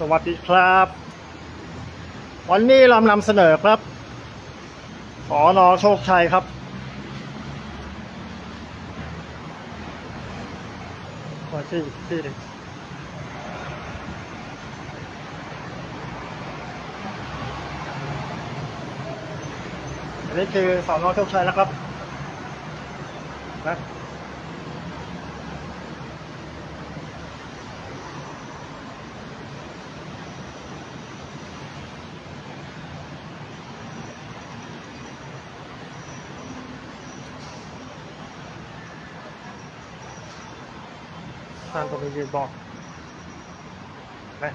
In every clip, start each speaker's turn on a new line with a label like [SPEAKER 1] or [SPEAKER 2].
[SPEAKER 1] สวัสดีครับ วันนี้เรานำเสนอครับสอนอโชคชัยครับ ขอชื่อชื่อหนึ่งอันนี้คือสอนอโชคชัยนะครับนะ ท่านตรงนี้ยืนบอกนะ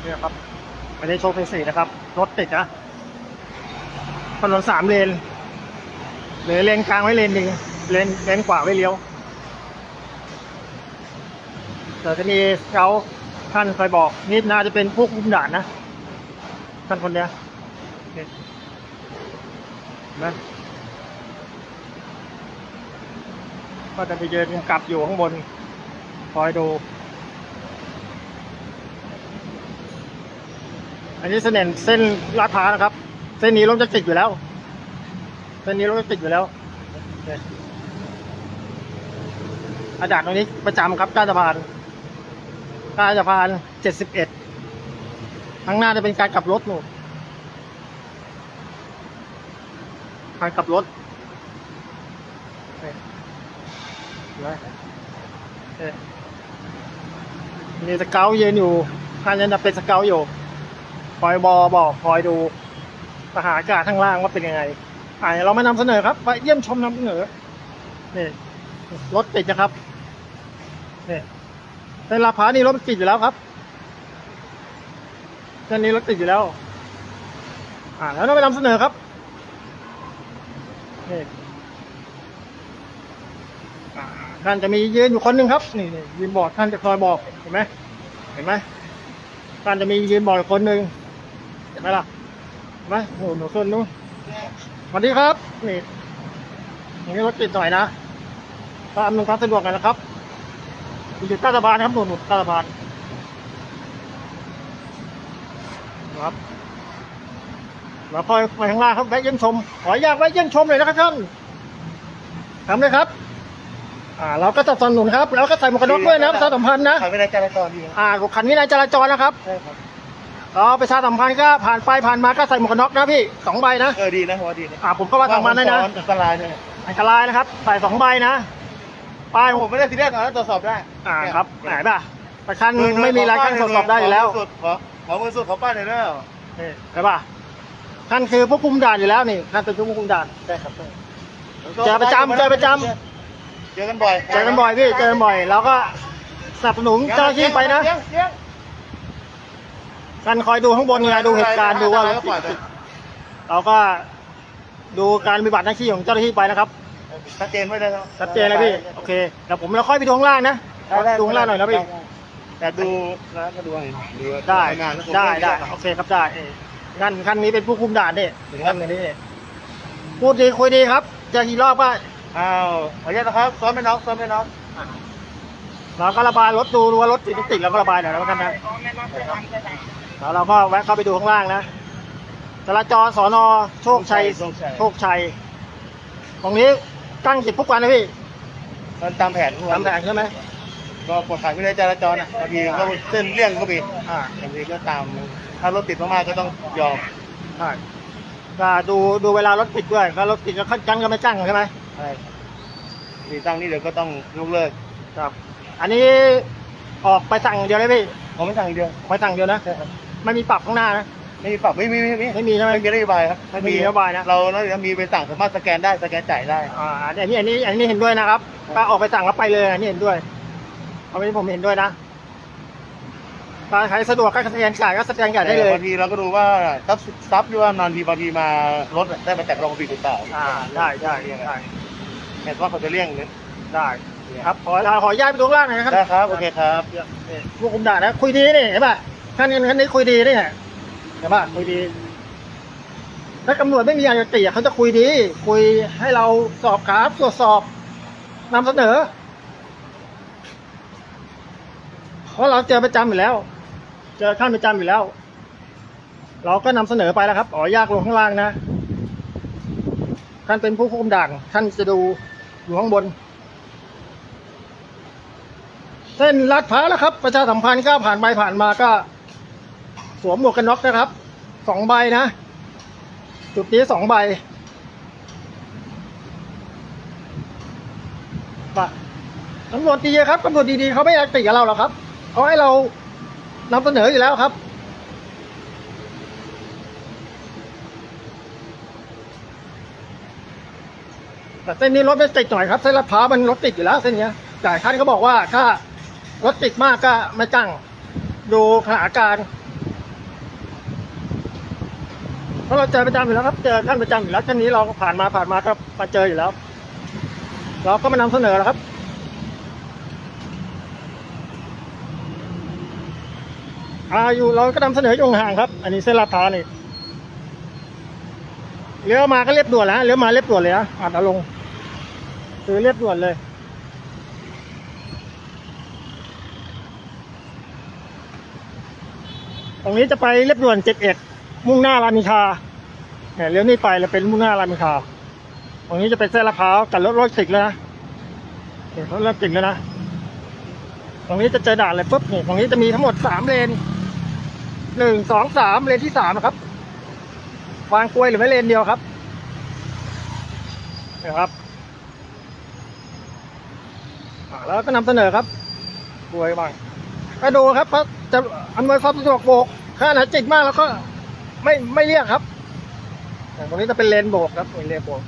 [SPEAKER 1] เนี่ยครับไม่ได้โชว์เป็นสี่นะครับ รถติดนะถนนสามเลนเหลือเลนกลางไว้เลนหนึ่งเลนเลนขวาไว้เลี้ยวเดี๋ยวจะมีเขา ท่านคอยบอก นี่น่าจะเป็นพวกคุมด่านนะ ท่านคนเนี้ยโอเคนะก็จะไปเดินกลับอยู่ข้างบน คอยดู อันนี้เส้นเส้นลาดพร้าวนะครับ เส้นนี้รถจะติดอยู่แล้ว เส้นนี้รถจะติดอยู่แล้วอเคอาจารย์ตรงนี้ประจำครับใต้สะพาน ใต้สะพานเจ็ดสิบเอ็ดข้างหน้าจะเป็นการกลับรถหนูการกลับรถเนไหมโอเคมีสเกลยืนอยู่ท่านจะเป็นสเกลอยู่ คอยบอบอกคอยดูสถานการณ์ข้างล่างว่าเป็นยังไงอ่าเรามานำเสนอครับไปเยี่ยมชมนำเสนอนี่รถติดนะครับนี่ ในลาดพร้าวนี่รถติดอยู่แล้วครับเส้นนี้รถติดอยู่แล้ว อ่า แล้วเราไปนำเสนอครับนี่ท่านจะมียืนอยู่คนหนึ่งครับ นี่นี่ยืนบอกท่านจะคอยบอกเห็นไหมเห็นไหมท่านจะมียืนบอกคนหนึ่งเห็นไหมล่ะเห็นไหมโอ้โหหนูส่วนนู้นสวัสดีครับ นี่อย่างนี้รถติดหน่อยนะก็อำนวยความสะดวกหน่อยนะครับ อยู่ใต้สะพานนะครับหนุนหนุนใต้สะพานครับแล้วค่อยไปข้างล่างครับแวะเยี่ยมชม ขออนุญาตแวะเยี่ยมชมเลยนะครับท่านทำเลยครับ อ่า เราก็จะสนับสนุนครับแล้วก็ใส่หมวกกันน็อกด้วยนะประชาสัมพันธ์นะ
[SPEAKER 2] ขับไม่ได้จราจรดี
[SPEAKER 1] อ่าขันวินัยจราจรนะครับ
[SPEAKER 2] ใช่ครับ
[SPEAKER 1] ก็ประชาสัมพันธ์ก็ผ่านไปผ่านมาก็ใส่หมวกกันน็อกนะพี่สองใบนะ
[SPEAKER 2] เออดีนะหัวดีนะ
[SPEAKER 1] อ่าผมก็ว่าทางมันนะนะ
[SPEAKER 2] อันตรายเนี่ย
[SPEAKER 1] อันตรายนะครับ ใส่สองใบนะ ป้ายผ
[SPEAKER 2] ผมมไม่ได้ซีเรียสนะตรวจสอบได้
[SPEAKER 1] อ่าครับไหนป่ะประคันไม่มีรายการตรวจสอบได้อยู่แล้ว
[SPEAKER 2] ขอขอขอมือสุดขอป้ายหน่อยเด้อ
[SPEAKER 1] นี่ใช่ป่ะท่านคือผู้คุมด่านอยู่แล้วนี่ท่านเป็นผู้คุมด่าน
[SPEAKER 2] ใช่ครับ
[SPEAKER 1] เจอประจำเจอประจ
[SPEAKER 2] เจอกันบ่อย
[SPEAKER 1] เจอกันบ่อยพี่เจอกันบ่อยเราก็สนับสนุนเจ้าหน้าที่ไปนะ
[SPEAKER 2] เลี้ยงเลี้ยง
[SPEAKER 1] ท่านคอยดูข้างบนไงดูเหตุการณ์ดูว่า
[SPEAKER 2] ก็ปล่อยไป
[SPEAKER 1] เราก็ดูการปฏิบัติหน้าที่ของเจ้าหน้าที่ไปนะครับ
[SPEAKER 2] ชัดเจนไว้เลยครับ
[SPEAKER 1] ชัดเจนเลยพี่ โอเคเดี๋ยวผมเราค่อยไปดูข้างล่างนะ
[SPEAKER 2] ได้
[SPEAKER 1] ดูข้างล่างหน่อยนะพี่
[SPEAKER 2] แต่ดูแล้วก็ดูให้ดูว่า
[SPEAKER 1] ได้
[SPEAKER 2] ทำงานแล้ว
[SPEAKER 1] ได้ได้โอเคครับได้เออท่านท่านนี้เป็นผู้คุมด่านนี่ถึงท่านนี้พูดดีคุยดีครับ จะกี่รอบก็
[SPEAKER 2] อ้าวขออนุญาตนะครับซ้อมไม่น็อกซ้อมไม่น็อก
[SPEAKER 1] เราก็ระบายรถดูดูว่ารถติดไม่ติดเราก็ระบายหน่อยแล้วกันนะแล้วเราก็แวะเข้าไปดูข้างล่างนะจราจรสอนอโชคชัย
[SPEAKER 2] โชคชัย
[SPEAKER 1] โชคชัยตรงนี้ ตั้งจิตทุกวันนะพี่
[SPEAKER 2] มันตามแผนทุกวั
[SPEAKER 1] ตานมแผนใช่ไหม
[SPEAKER 2] ก็กฎหมายไม่ได้จราจรนะบางทีก็เส้นเลี่ยงก็มี
[SPEAKER 1] อ่า
[SPEAKER 2] บางทีก็ตาม ถ้ารถติดมากๆก็ต้องยอม
[SPEAKER 1] ใช่ก็ดูดูเวลารถติดด้วยถ้ารถติดก็ขั้นกันก็ไม่จ้างใช่ไหม
[SPEAKER 2] ใช่มีตั้งนี่เดี๋ยวก็ต้องยกเลิก
[SPEAKER 1] ครับ อันนี้ออกไปสั่งอย่างเดียวเลยพี่
[SPEAKER 2] ผมไม่สั่งอย่างเดียว
[SPEAKER 1] ไปสั่งเดียวนะ
[SPEAKER 2] ใช่ครับ
[SPEAKER 1] ไม่มีปรับข้างหน้านะ
[SPEAKER 2] ไม่มีปรับไม่มีไม่มี
[SPEAKER 1] ไม่มีใช่ไหม
[SPEAKER 2] ไม่มีนโยบายครับ
[SPEAKER 1] ไม่มีนโยบายนะ
[SPEAKER 2] เราเรามีไปสั่งสามารถสแกนได้สแกนจ่ายได้
[SPEAKER 1] อ่าอันนี้อันนี้อันนี้เห็นด้วยนะครับถ้าออกไปสั่งแล้วไปเลยอันนี้เห็นด้วยเอาไปผมเห็นด้วยนะถ้าใครสะดวกก็สแกนจ่ายก็สแกนจ่ายได้เลย
[SPEAKER 2] บางทีเราก็ดูว่าซับซับหรือว่านานทีบางทีมารถได้มาแตะรองผิดหรือเปล่า
[SPEAKER 1] อ่าได้ได้ได้
[SPEAKER 2] เห็นว่าเขาจะเลี่ยงเนี่ย
[SPEAKER 1] ได้ครับขอขอย้ายไปตรงล่างหน่อยนะครับ
[SPEAKER 2] ได้ครับโอเคครับ
[SPEAKER 1] นี่พวกคุมด่านนะคุยดีนี่เห็นป่ะท่านท่านนี้คุยดีนี่ เห็นป่ะคุยดี ถ้าตำรวจไม่มีอะไรติเขาจะคุยดี คุยให้เราสอบถามตรวจสอบนำเสนอ เพราะเราเจอประจำอยู่แล้ว เจอท่านประจำอยู่แล้ว เราก็นำเสนอไปแล้วครับ อ๋อยากลงข้างล่างนะ ท่านเป็นผู้ควบคุมด่านท่านจะดูอยู่ข้างบน เส้นลาดพร้าวแล้วครับ ประชาสัมพันธ์ก็ผ่านไปผ่านมาก็ วมหมวกกันน็อกนะครับสองใบนะ จุดนี้สองใบปะตำรวจดีครับตำรวจดีๆเขาไม่อยากติกับเราหรอกครับเขาให้เรานำเสนออยู่แล้วครับแต่เส้นนี้รถไม่ติดหน่อยครับเส้นลาดพร้าวมันรถติดอยู่แล้วเส้นนี้ยแต่ท่านก็บอกว่าถ้ารถติดมากก็ไม่จ้างดูสถานการณ์ เพราะเราเจอประจำอยู่แล้วครับเจอท่านประจำอยู่แล้วเส้นนี้เราก็ผ่านมาผ่านมาก็มาเจออยู่แล้ว เราก็มานำเสนอแล้วครับอาอยู่เราก็นำเสนออยู่ห่างครับ อันนี้เส้นลาดพร้าวนี่เลี้ยวมาก็เรียบด่วนแล้วเลี้ยวมาเรียบด่วนเลยนะอาจจะลงคือเรียบด่วนเลยตรงนี้จะไปเรียบด่วนเจ็ดเอ็ด มุ่งหน้ารามินทาเนี่ยเลี้ยวนี่ไปแล้วเป็นมุ่งหน้ารามินทาตรงนี้จะเป็นเส้นลาดพร้าวกับรถรถติดแล้วนะเห็นเขาเริ่มติดแล้วนะตรงนี้จะเจอด่านเลยปุ๊บนี่ตรงนี้จะมีทั้งหมดสามเลนหนึ่งสองสามเลนที่สามนะครับ วางกลวยหรือไม่เลนเดียวครับนะครับแล้วก็นำเสนอครับกลวยบ้างก็ดูครับเพราะจะอำนวยความสะดวกโบกถ้าหนาจิตมากแล้วก็ ไม่ไม่เรียกครับตรงนี้จะเป็นเลนโบกครับเป็นเลนโบก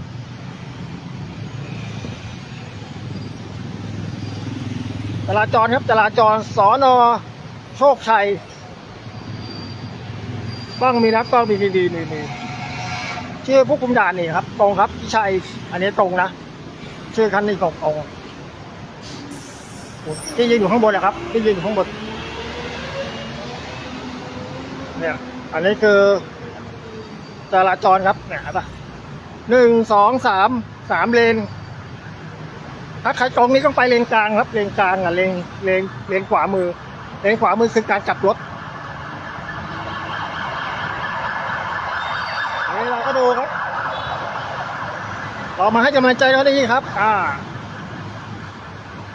[SPEAKER 1] จราจรครับจราจรสอนอโชคชัยกล้องมีนะกล้องมีดีๆนี่นี่ชื่อผู้คุมด่านนี่ครับ ตรงครับพี่ชัยอันนี้ตรงนะชื่อคันนี้ตรงตรงที่ยืนอยู่ข้างบนนะครับที่ยืนอยู่ข้างบนเนี่ย อันนี้คือจราจรครับเนี่ยเห็นปะหนึ่งสองสามสามเลน ถ้าใครตรงนี้ต้องไปเลนกลางครับเลนกลางอะเลนเลนเลนขวามือ เลนขวามือคือการกลับรถนี่เราก็ดูครับเรามาให้กำลังใจเจ้าหน้าที่ครับ อ่า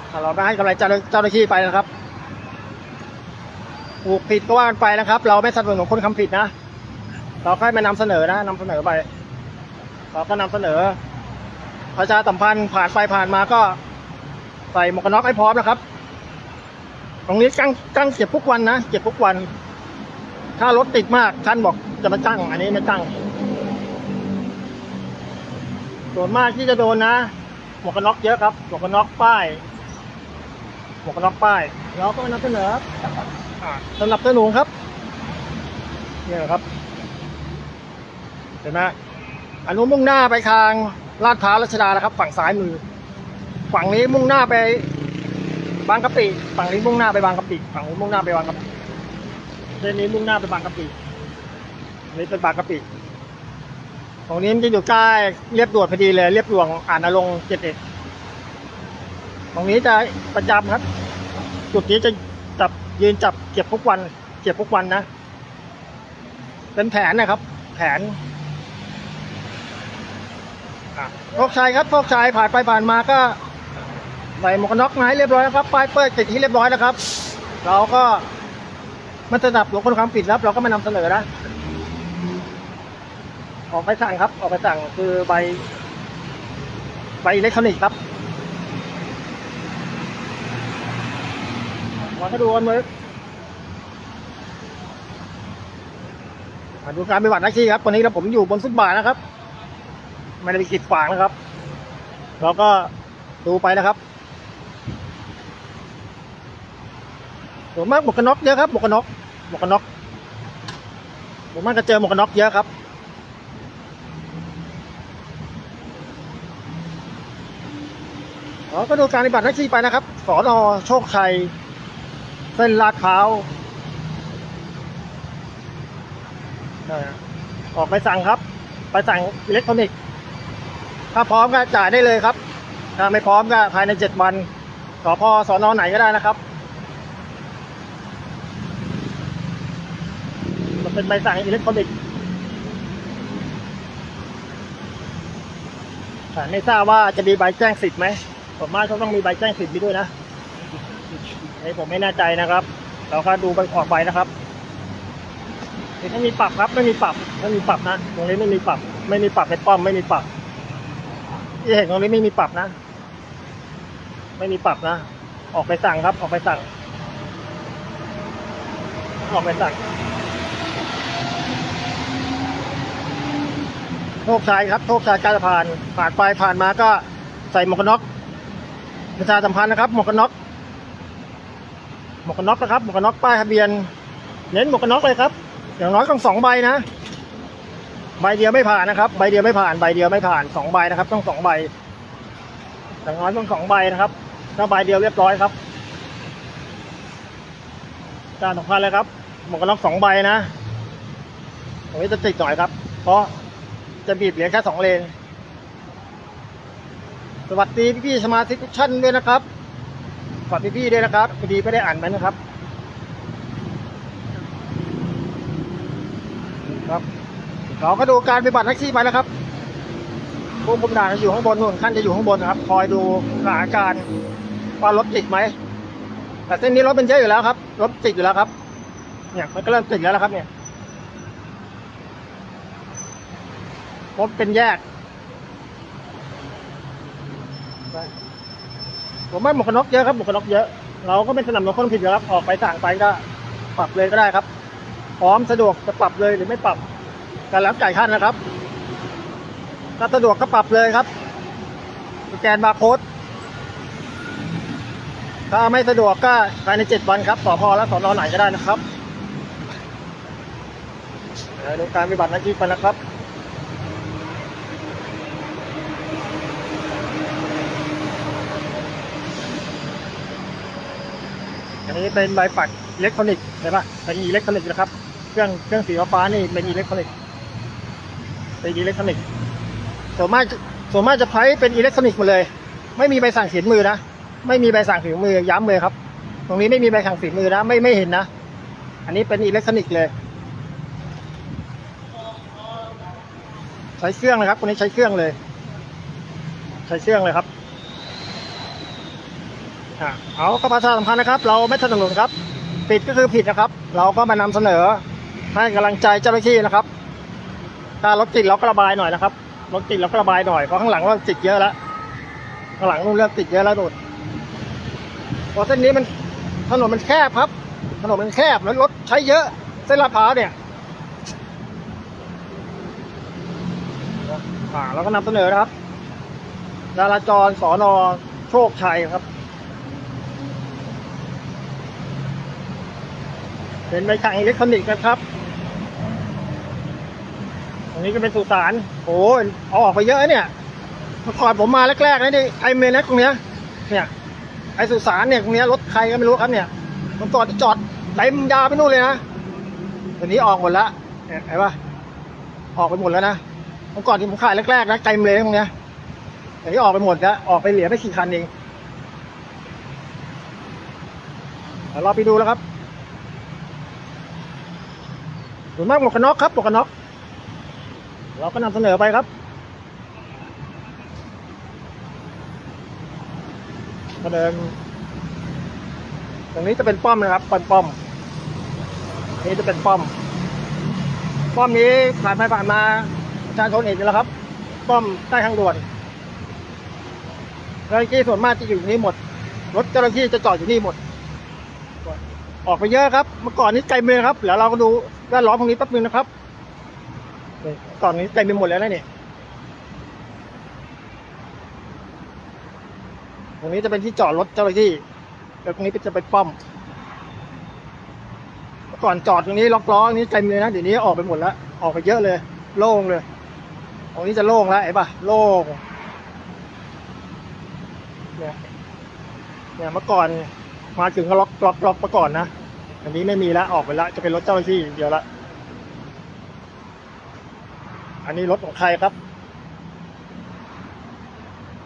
[SPEAKER 1] ถ้าเราไม่ให้กำลังใจเจ้าหน้าที่ไปนะครับ ถูกผิดก็ว่ากันไปนะครับ เราไม่สนับสนุนคนทำผิดนะ เราแค่มานำเสนอนะนำเสนอไป เราก็นำเสนอประชาสัมพันธ์ผ่านไปผ่านมาก็ใส่หมวกกันน็อกให้พร้อมนะครับ ตรงนี้กั้งกั้งเก็บทุกวันนะเก็บทุกวัน ถ้ารถติดมากท่านบอกจะมาจ้างอันนี้ไม่จ้างส่วนมากที่จะโดนนะหมวกกันน็อกเยอะครับหมวกกันน็อกป้ายหมวกกันน็อกป้าย เราก็มานำเสนอ ครับอ่าสนับสนุนครับ เนี่ยครับเห็นไหมอันนู้นมุ่งหน้าไปทางลาดพร้าวรัชดานะครับ ฝั่งซ้ายมือ ฝั่งนี้มุ่งหน้าไปบางกะปิ ฝั่งนี้มุ่งหน้าไปบางกะปิ ฝั่งนี้มุ่งหน้าไปบางกะปิเส้นนี้มุ่งหน้าไปบางกะปินี้เป็นบางกะปิตรงนี้มันจะอยู่ใกล้เรียบด่วนพอดีเลยเรียบด่วนอ่านอลงเจ็ดเอ็ดตรงนี้จะประจำครับ จุดนี้จะจับ ยืนจับเก็บทุกวัน เก็บทุกวันนะ เป็นแผนนะครับ แผนโชคชัยครับโชคชัยผ่านไปผ่านมาก็ใส่หมวกกันน็อกมาให้เรียบร้อยแล้วครับป้ายเปิดติดที่เรียบร้อยแล้วครับ เราก็มันสนับหลวงคนความผิดแล้วเราก็มานำเสนอนะออกไปสั่งครับ ออกไปสั่งคือใบใบอิเล็กทรอนิกส์ครับ มาให้ดูกันเลยมาดูการปฏิบัติหน้าที่ครับวันนี้เราผมอยู่บนฟุตบาทนะครับ ไม่ได้ไปกีดขวางนะครับ เราก็ดูไปนะครับส่วนมากหมวกกันน็อกเยอะครับหมวกกันน็อกหมวกกันน็อกส่วนมากก็เจอหมวกกันน็อกเยอะครับเราก็ดูการปฏิบัติหน้าที่ไปนะครับสอนอโชคชัย เส้นลาดพร้าวออกไปสั่งครับ ไปสั่งอิเล็กทรอนิกส์ ถ้าพร้อมก็จ่ายได้เลยครับ ถ้าไม่พร้อมก็ภายในเจ็ดวันสพสอนอไหนก็ได้นะครับ มันเป็นใบสั่งอิเล็กทรอนิกส์ไม่ทราบว่าจะมีใบแจ้งสิทธิ์ไหมผมว่าเขาต้องมีใบแจ้งสิทธิ์ด้วยนะ นี่ผมไม่แน่ใจนะครับ เราก็ดูไปออกไปนะครับไม่มีปรับครับ ไม่มีปรับไม่มีปรับนะตรงนี้ไม่มีปรับ ไม่มีปรับในป้อมไม่มีปรับที่เห็นตรงนี้ไม่มีปรับนะ ไม่มีปรับนะ ออกไปสั่งครับ ออกไปสั่ง ออกไปสั่งโชคชัยครับโชคชัยการผ่านผ่านไปผ่านมาก็ใส่หมวกกันน็อกประชาสัมพันธ์นะครับหมวกกันน็อก หมวกกันน็อกนะครับหมวกกันน็อกป้ายทะเบียน เน้นหมวกกันน็อกเลยครับ อย่างน้อยต้องสองใบนะ ใบเดียวไม่ผ่านนะครับ ใบเดียวไม่ผ่านใบเดียวไม่ผ่านสองใบนะครับ ต้องสองใบอย่างน้อยต้องสองใบนะครับถ้าใบเดียวเรียบร้อยครับการสำคัญเลยครับหมวกกันน็อกสองใบนะตรงนี้จะติดหน่อยครับ เพราะจะบีบเหลือแค่สองเลน สวัสดีพี่ๆสมาชิกทุกท่านด้วยนะครับ สวัสดีพี่ๆด้วยนะครับพอดีไม่ได้อ่านไปนนะครับครับเราก็ดูการปฏิบัติหน้าที่ไปนะครับผู้คุมด่านอยู่ข้างบนนู่นขั้นจะอยู่ข้างบนนะครับ คอยดูสถานการณ์ว่ารถติดไหมแต่เส้นนี้รถเป็นเยอะอยู่แล้วครับรถติดอยู่แล้วครับ เนี่ยมันก็เริ่มติดแล้วนะครับเนี่ยรถเป็นแยก ผมว่าหมวกกันน็อกเยอะครับหมวกกันน็อกเยอะ เราก็ไม่สนับสนุนคนผิดอยู่แล้วครับออกไปสั่งไปก็ปรับเลยก็ได้ครับ พร้อมสะดวกจะปรับเลยหรือไม่ปรับการรับจ่ายขั้นนะครับถ้าสะดวกก็ปรับเลยครับสแกนบาร์โค้ดถ้าไม่สะดวกก็ภายในเจ็ดวันครับสพและสอนอไหนก็ได้นะครับเดี๋ยวดูการปฏิบัติหน้าที่ไปนะครับ นนี้เป็นใบปัดอิเล็กทรอนิกส์ใช่ปะเป็นอิเล็กทรอนิกส์นะครับ เครื่องเครื่องสีฟ้านี่เป็นอิเล็กทรอนิกส์เป็นอิเล็กทรอนิกส์ส่วนมากส่วนมากจะใช้เป็นอิเล็กทรอนิกส์หมดเลย ไม่มีใบสั่งเขีมือนะ ไม่มีใบสั่งเขีมือย้ำเลยครับ ตรงนี้ไม่มีใบสั่งเขีมือนะ ไม่ไม่เห็นนะ อันนี้เป็นอิเล็กทรอนิกส์เลย ใช้เครื่องนะครับคนนี้ใช้เครื่องเลย ใช้เครื่องเลยครับ เอาก็ประชาสัมพันธ์นะครับ เราไม่สนับสนุนครับ ผิดก็คือผิดนะครับ เราก็มานำเสนอให้กำลังใจเจ้าหน้าที่นะครับ ถ้ารถติดเราก็ระบายหน่อยนะครับรถติดเราก็ระบายหน่อยเพราะข้างหลังเราติดเยอะแล้วข้างหลังนู่นเริ่มติดเยอะแล้วโดดเพราะเส้นนี้มันถนนมันแคบครับ ถนนมันแคบแล้วรถใช้เยอะ เส้นลาดพร้าวเนี่ยอ่าเราก็นำเสนอนะครับจราจรสอนอโชคชัยครับ เป็นใบสั่งอิเล็กทรอนิกส์นะครับ ตรงนี้ก็เป็นสุสานโอ้ยเอาออกไปเยอะเนี่ยเมื่อก่อนผมมาแรกๆนะนี่ไอเมนนะตรงเนี้ย เนี่ยไอสุสานเนี่ยตรงเนี้ยรถใครก็ไม่รู้ครับเนี่ยมันจอดจอดเต็มยาวไปนู่นเลยนะตอนนี้ออกหมดแล้วเห็นปะออกไปหมดแล้วนะเมื่อก่อนที่ผมขายแรกๆนะเต็มเลยตรงเนี้ยแต่นี้ออกไปหมดแล้วออกไปเหลือไม่กี่คันเองเดี๋ยวเราไปดูแล้วครับ ส่วนมากหมวกกันน็อกครับหมวกกันน็อก เราก็นำเสนอไปครับก็เดินตรงนี้จะเป็นป้อมนะครับป้อมป้อมนี้จะเป็นป้อม ป้อมนี้ผ่านไปผ่านมาประชาชนเห็นอยู่แล้วครับ ป้อมใต้ทางด่วนเจ้าหน้าที่ส่วนมากจะอยู่นี่หมด รถเจ้าหน้าที่จะจอดอยู่นี่หมด ออกไปเยอะครับ เมื่อก่อนนี้ไกลเมืองครับเดี๋ยวเราก็ดู ด้านล้อตรงนี้แป๊บนึงนะครับนี่ก่อนนี้ไกลไปหมดแล้วนะเนี่ยตรงนี้จะเป็นที่จอดรถเจ้าหน้าที่แล้วตรงนี้จะเป็นป้อมก่อนจอดตรงนี้ล็อกล้อตรงนี้ไกลมือนะเดี๋ยวนี้ออกไปหมดแล้วออกไปเยอะเลย โล่งเลยตรงนี้จะโล่งแล้วเห็นปะโล่งเนี่ยเนี่ยเมื่อก่อนมาถึงก็ล็อกล็อกล็อกมาก่อนนะ อันนี้ไม่มีแล้วออกไปแล้วจะเป็นรถเจ้าหน้าที่อย่างเดียวละ อันนี้รถของใครครับ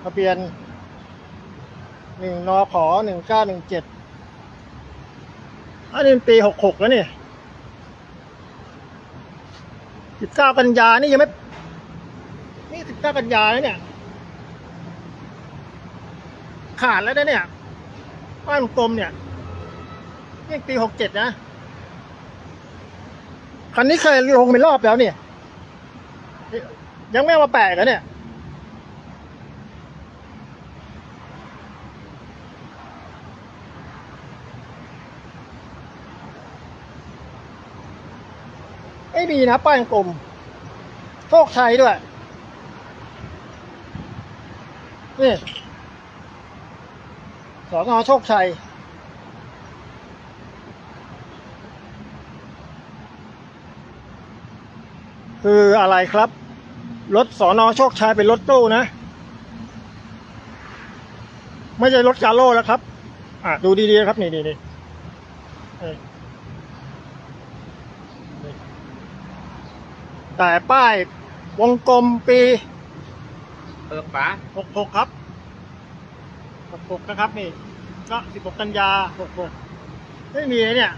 [SPEAKER 1] ทะเบียนหนึ่งนขอหนึ่งเก้าหนึ่งเจ็ดอันนี้ปีหกหกแล้วนี่สิบเก้ากันยานี่ยังไม่นี่สิบเก้ากันยาแล้วเนี่ย ขาดแล้วนะเนี่ยป้ายกลมเนี่ย นี่ปีหกเจ็ดนะ คันนี้เคยลงไปรอบแล้วเนี่ย ยังไม่เอามาแปะกันเนี่ย ไม่มีนะป้ายกลมโชคชัยด้วย นี่สอนอโชคชัย คืออะไรครับ รถสอนอโชคชัยเป็นรถตู้นะ ไม่ใช่รถกาโร่แล้วครับ อะดูดีๆครับนี่นี่นี่แต่ป้ายวงกลมปี
[SPEAKER 2] เออป๋า
[SPEAKER 1] หกหกครับหกหกนะครับนี่ ก็สิบหกกันยาหกหกไม่มีเลย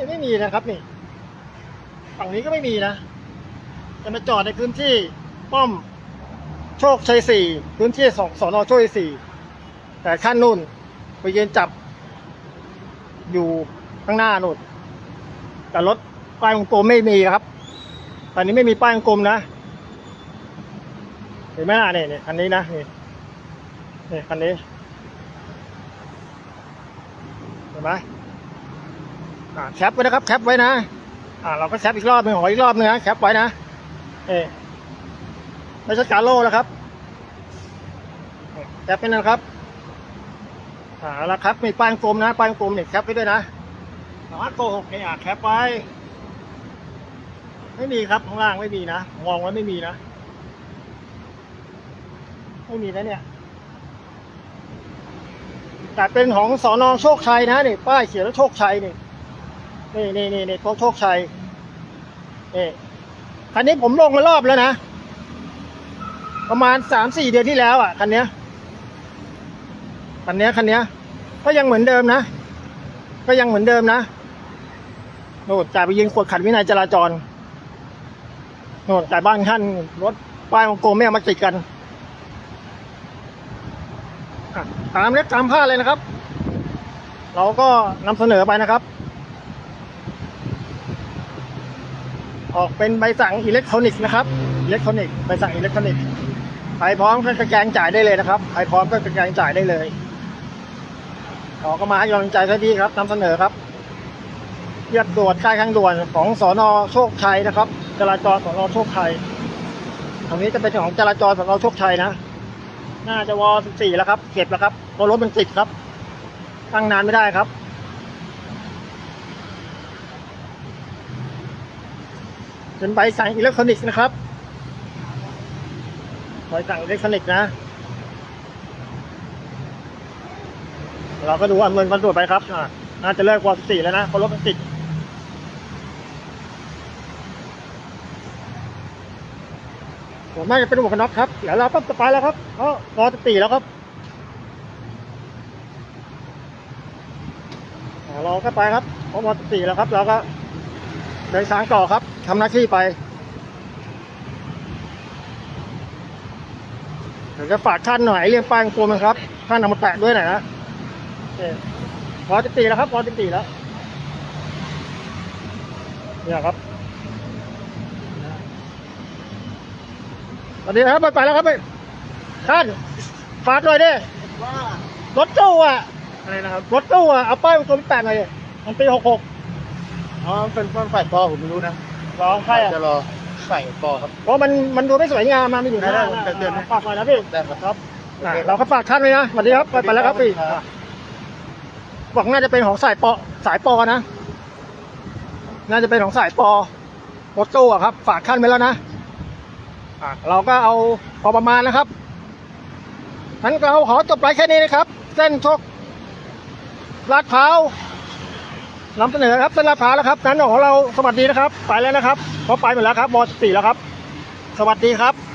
[SPEAKER 1] นี่ไม่ไม่มีนะครับนี่ ฝั่งนี้ก็ไม่มีนะจะมาจอดในพื้นที่ป้อมโชคชัยสี่พื้นที่สองสอนอโชคชัยสี่แต่ขั้นนู่นไปยืนจับ อยู่ข้างหน้านู่นแต่รถป้ายวงกลมไม่มีครับตอนนี้ไม่มีป้ายวงกลมนะเห็นไหมล่ะเนี่ยเนี่ยคันนี้นะนี่นี่คันนี้เห็นไหม อ่าแคปไว้นะครับ แคปไว้นะ อ่า เราก็แคปอีกรอบหนึ่งขออีกรอบหนึงนะ แคปไว้นะ เออไม่ใช่การโล่แล้วครับ แคปไปนะครับอ่าแล้วครับ มีป้ายกลมนะป้ายกลมเนี่ยแคปไว้ด้วยนะสามารถโกหกเนี่ยอะแคปไว้ ไม่มีครับข้างล่างไม่มีนะ มองไว้ไม่มีนะ ไม่มีนะเนี่ย แต่เป็นของสอนอโชคชัยนะนี่ป้ายเขียนแล้วโชคชัยนี่ นี่นี่นี่นี่โชคโชคชัยนี่คันนี้ผมลงมารอบแล้วนะ ประมาณสามสี่เดือนที่แล้วอะคันเนี้ยคันเนี้ยคันเนี้ย ก็ยังเหมือนเดิมนะ ก็ยังเหมือนเดิมนะโน่นจ่ายไปยิงขวดขัดวินัยจราจรโน่นจ่ายบ้านท่านรถป้ายวงกลมไม่เอามาติดกันตามเล็กตามผ้าเลยนะครับ เราก็นำเสนอไปนะครับ ออกเป็นใบสั่งอิเล็กทรอนิกส์นะครับอิเล็กทรอนิกส์ใบสั่งอิเล็กทรอนิกส์ใครพร้อมก็สแกนจ่ายได้เลยนะครับใครพร้อมก็สแกนจ่ายได้เลย ขอก็มาให้กำลังใจท่านที่ครับนำเสนอครับเรียกตรวจค่ายทางด่วนของสอนอโชคชัยนะครับ จราจรสอนอโชคชัยตรงนี้จะเป็นของจราจรสอนอโชคชัยนะน่าจะว14แล้วครับเก็บแล้วครับเพราะรถมันติดครับ ตั้งนานไม่ได้ครับ เป็นใบสั่งอิเล็กทรอนิกส์นะครับใบสั่งอิเล็กทรอนิกส์นะ เราก็ดูอำนวยความสะดวกไปครับอ่าน่าจะเลิกกวอสี่แล้วนะเพราะรถมันติดผมน่าจะเป็นหมวกกันน็อกครับเดี๋ยวเราปั๊บจะไปแล้วครับเพราะรอจะตีแล้วครับอ่าเราก็ไปครับเพราะรอจะตีแล้วครับ เราก็ เดินทางต่อครับทำหน้าที่ไปเดี๋ยวจะฝากท่านหน่อยเรื่องป้ายกลมนะครับท่านเอามาแตะด้วยหน่อยนะเออพอจะตีแล้วครับพอจะตีแล้วเนี่ยครับสวัสดีครับไปไปแล้วครับไปท่านฝากหน่อยดิ
[SPEAKER 2] ว่าร
[SPEAKER 1] ถตู้อะ
[SPEAKER 2] อะไรนะครับ
[SPEAKER 1] รถตู้อะเอาป้ายตัวแปดหน่อยดิมันปีหกหก
[SPEAKER 2] อ๋อเป็นต้นฝ่ายปอผมไม่รู้นะ
[SPEAKER 1] รอใช่อะ
[SPEAKER 2] จะรอฝ่ายปอครับ
[SPEAKER 1] เพราะมันมันดูไม่สวยงามมามันอยู่หน้า
[SPEAKER 2] ได้
[SPEAKER 1] หน้า
[SPEAKER 2] ได้เดือน
[SPEAKER 1] ฝากหน่อยนะพี่
[SPEAKER 2] ได้ครับ
[SPEAKER 1] อะเราก็ฝากท่านไว้นะสวัสดีครับไปไปแล้วครับพี่
[SPEAKER 2] ครับ
[SPEAKER 1] อะบอกน่าจะเป็นของสายปอสายปอนะ น่าจะเป็นของสายปอรถตู้อะครับ ฝากท่านไว้แล้วนะอะเราก็เอาพอประมาณนะครับงั้นเราขอจบไลฟ์แค่นี้นะครับ เส้นโชคลาดพร้าว นำเสนอครับเส้นลาดพร้าวแล้วครับนั้นของเราสวัสดีนะครับ ไปแล้วนะครับเพราะไปหมดแล้วครับมสี่แล้วครับ สวัสดีครับ